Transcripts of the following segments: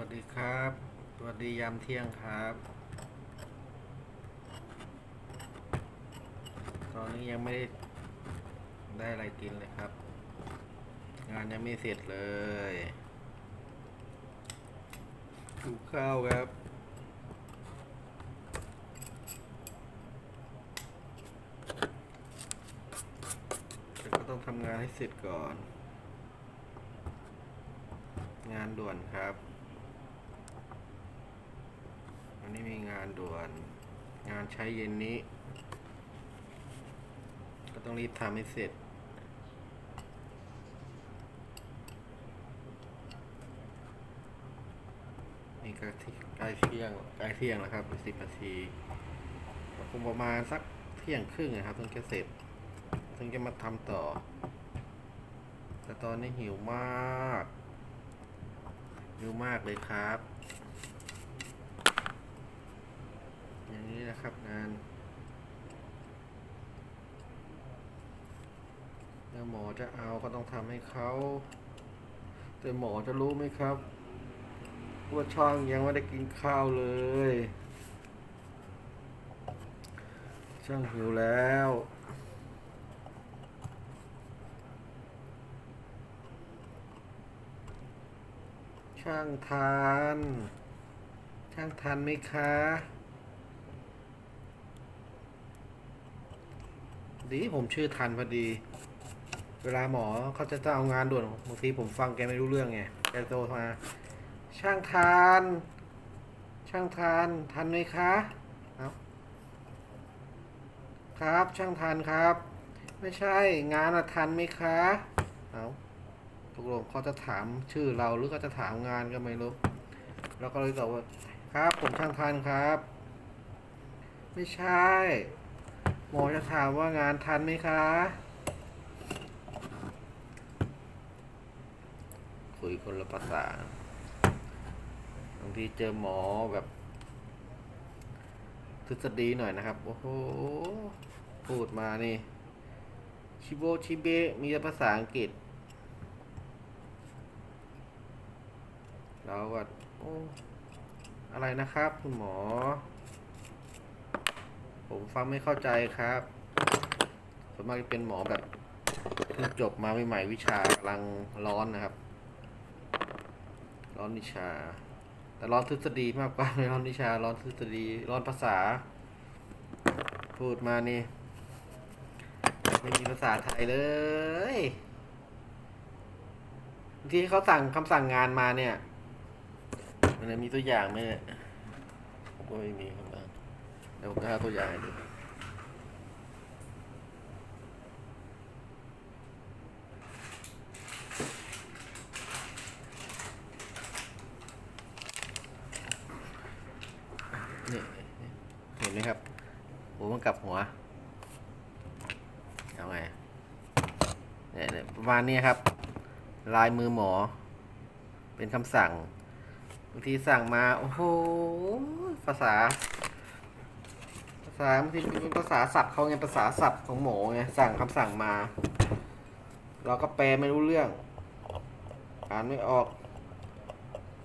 วัสดีครับ สวัสดียามเที่ยงครับ ตอนนี้ยังไม่ได้ได้อะไรกินเลยครับ งานยังไม่เสร็จเลยดูข้าวครับแต่ก็ต้องทำงานให้เสร็จก่อน งานด่วนครับ วันนี้มีงานด่วน งานใช้เย็นนี้ ก็ต้องรีบทำให้เสร็จ นี่ก็ที่ใกล้เที่ยงใกล้เที่ยงแล้วครับสิบนาทีคงประมาณสักเที่ยงครึ่งนะครับถึงจะเสร็จถึงจะมาทำต่อ แต่ตอนนี้หิวมาก หิวมากเลยครับ อย่างนี้นะครับงานแล้วหมอจะเอาก็ต้องทำให้เขา แต่หมอจะรู้ไหมครับว่าช่องยังไม่ได้กินข้าวเลย ช่างหิวแล้วช่างทาน ช่างทันไหมคะ ดีผมชื่อทันพอดี เวลาหมอเขาจะจะเอางานด่วนบางทีผมฟังแกไม่รู้เรื่องไงแกโทรมา ช่างทาน ช่างทานทันไหมคะเอาครับ ช่างทานครับ ไม่ใช่งานอะทันไหมคะเอาตกลงเขาจะถามชื่อเราหรือเขาจะถามงานก็ไม่รู้เราก็เลยตอบว่า ครับผมช่างทานครับ ไม่ใช่ หมอจะถามว่างานทันไหมคะ คุยคนละภาษาบางทีเจอหมอแบบ ทฤษฎีหน่อยนะครับ โอ้โห พูดมานี่ ชิโบชิเบะมีแต่ภาษาอังกฤษเราก็โอ้อะไรนะครับ คุณหมอ ผมฟังไม่เข้าใจครับส่วนมากจะเป็นหมอแบบเพิ่งจบมาใหม่ๆวิชากำลังร้อนนะครับ ร้อนวิชา แต่ร้อนทฤษฎีมากกว่าไม่ร้อนวิชา ร้อนทฤษฎี ร้อนภาษา พูดมานี่ไม่มีภาษาไทยเลยที่เขาสั่งคำสั่งงานมาเนี่ย มันมีตัวอย่างไหมเนี่ยก็ไม่มีครับ ดี๋ยวผมจะหาตัวอย่างให้ดูนี่เห็นไหมครับหัวมันกลับหัวเอาไงเนี่ยประมาณนี้ครับ ลายมือหมอ เป็นคำสั่งบางทีสั่งมา โอ้โห ภาษา ภาษาบางทีเป็นภาษาศัพท์เขาไงภาษาศัพท์ของหมอไงสั่งคำสั่งมา เราก็แปลไม่รู้เรื่อง อ่านไม่ออก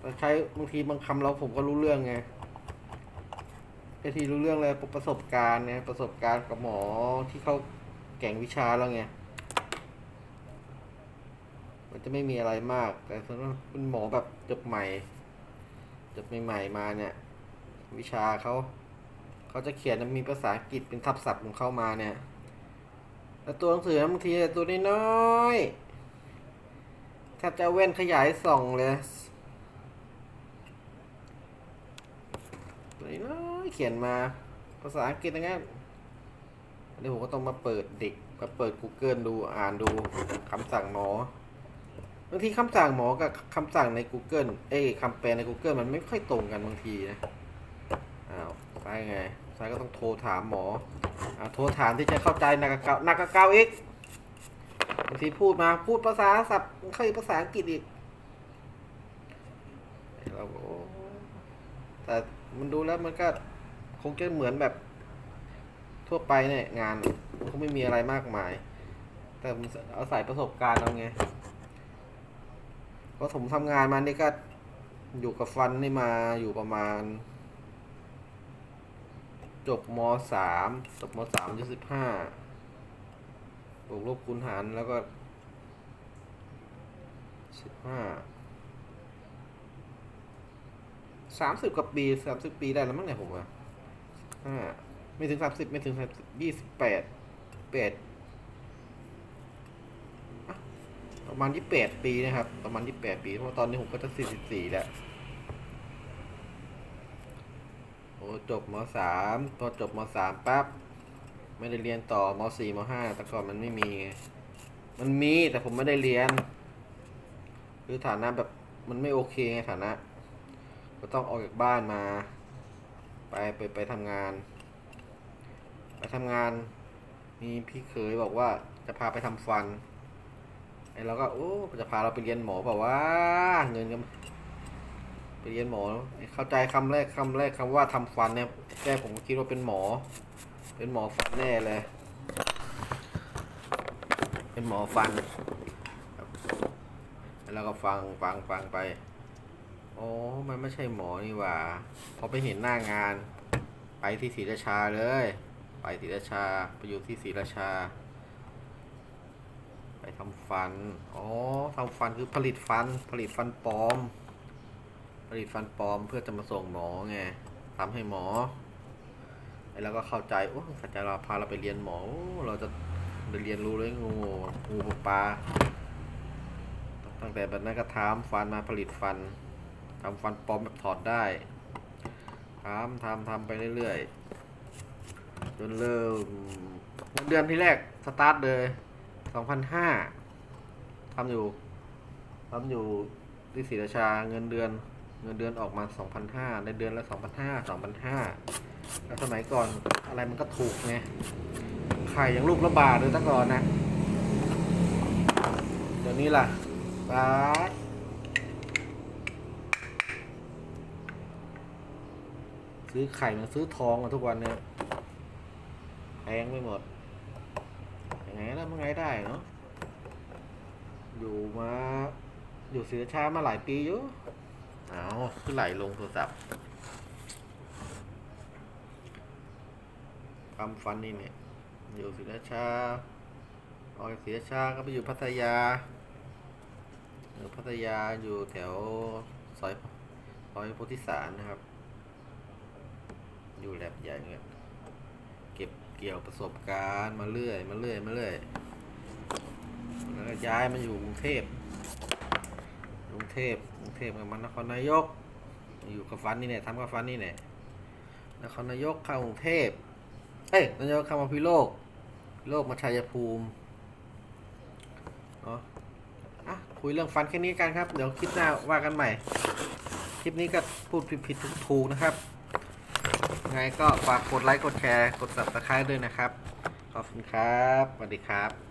เราใช้บางทีบางคำเราผมก็รู้เรื่องไงไอทีรู้เรื่องเลยประสบการณ์เนี่ยประสบการณ์กับหมอที่เขาแก่งวิชาแล้วไงมันจะไม่มีอะไรมาก แต่ส่วนมากเป็นหมอแบบจบใหม่จบใหม่ๆมาเนี่ย วิชาเขา เขาจะเขียนมีภาษาอังกฤษเป็นทับศัพท์ของเข้ามาเนี่ยแล้วตัวหนังสือบางทีตัวน้อยๆแทบจะเว่นขยายส่องเลยตัวน้อยๆเขียนมาภาษาอังกฤษอย่างเงี้ยเดี๋ยวผมก็ต้องมาเปิดเด็กมาเปิด Google ดูอ่านดูคำสั่งหมอบางทีคำสั่งหมอกับคำสั่งใน Google เอ้คำแปลใน Google มันไม่ค่อยตรงกันบางทีนะาวไปไงใช่ก็ต้องโทรถามหมออ่าโทรถามที่จะเข้าใจหนักกว่าเก่าหนักกว่าเก่าอีกบางทีพูดมาพูดภาษาศัพท์มันเคยภาษาอังกฤษอีกเราก็โอ้แต่มันดูแล้วมันก็คงจะเหมือนแบบทั่วไปเนี่ยงานมันคงไม่มีอะไรมากมาย แต่มันเอาใส่ประสบการณ์เอาไงเพราะผมทำงานมานี่ก็อยู่กับฟันนี่มาอยู่ประมาณ จบมสามจบมสามอายุสิบห้าบวกลบคูณหารแล้วก็สิบห้าสามสิบกว่าปีสามสิบปีได้แล้วมั้งเนี่ยผมว่าห้าไม่ถึงสามสิบไม่ถึงสามสิบยี่สิบแปดแปดประมาณยี่แปดปีนะครับ ประมาณยี่แปดปีเพราะตอนนี้ผมก็จะสี่สิบสี่แล้ว โอ้ จบมสามพอจบมสามปั๊บไม่ได้เรียนต่อมสี่มห้าแต่ก่อนมันไม่มี มันมีแต่ผมไม่ได้เรียน คือฐานะแบบมันไม่โอเคไงฐานะ ก็ต้องออกจากบ้านมา ไปไปไปทำงาน ไปทำงาน มีพี่เคยบอกว่าจะพาไปทำฟันไอ้เราก็โอ้จะพาเราไปเรียนหมอเปล่าเงินก็ ไปเรียนหมอ เข้าใจคำแรกคำแรกคำว่าทำฟันเนี่ยแรกผมก็คิดว่าเป็นหมอ เป็นหมอฟันแน่เลย เป็นหมอฟันแล้วก็ฟังฟังฟังไปอ๋อมันไม่ใช่หมอนี่หว่า พอไปเห็นหน้างาน ไปที่ศรีราชาเลย ไปศรีราชาไปอยู่ที่ศรีราชา ไปทำฟัน อ๋อทำฟันคือผลิตฟัน ผลิตฟันปลอม ผลิตฟันปลอมเพื่อจะมาส่งหมอไงทำให้หมอไอ้เราก็เข้าใจโอ้สัจจาราพาเราไปเรียนหมอ เราจะได้เรียนรู้เลยงูงูปลาตั้งแต่แบบนั้นก็ทำฟันมาผลิตฟันทำฟันปลอมแบบถอดได้ทำทำทำไปเรื่อยๆ จนเริ่มเงินเดือนที่แรกสตาร์ทเลยสองพันห้าทำอยู่ทำอยู่ที่ศรีราชาเงินเดือน เงินเดือนออกมาสองพันห้าในเดือนละสองพันห้าสองพันห้าแล้วสมัยก่อนอะไรมันก็ถูกไงไข่ยังลูกละบาทเลยตั้งก่อนนะ เดี๋ยวนี้ล่ะบาทซื้อไข่มันซื้อทองมาทุกวันเนี่ยแพงไม่หมดยังไงแล้วมันไงได้เนาะอยู่มา อยู่ศรีราชามาหลายปีอยู่ เอาคือไหลลงโทรศัพท์ทำฟันนี่เนี่ยอยู่ศรีราชาออกศรีราชาก็ไปอยู่พัทยาอยู่พัทยาอยู่แถวซอยซอยโพธิสารนะครับ อยู่แลบใหญ่เงี้ยเก็บเกี่ยวประสบการณ์มาเรื่อย มาเรื่อย มาเรื่อย แล้วก็ย้ายมาอยู่กรุงเทพ กรุงเทพกรุงเทพกับมันนครนายก อยู่กับฟันนี่เนี่ยทำกับฟันนี่เนี่ยนครนายกเข้ากรุงเทพเอ้ยนายกเข้ามาพิโลกโลกมาชัยภูมิเนาะอะคุยเรื่องฟันแค่นี้กันครับ เดี๋ยวคลิปหน้าว่ากันใหม่ คลิปนี้ก็พูดผิดๆถูกๆนะครับ ไงก็ฝากกดไลค์กดแชร์ กด subscribe ด้วยนะครับ ขอบคุณครับ สวัสดีครับ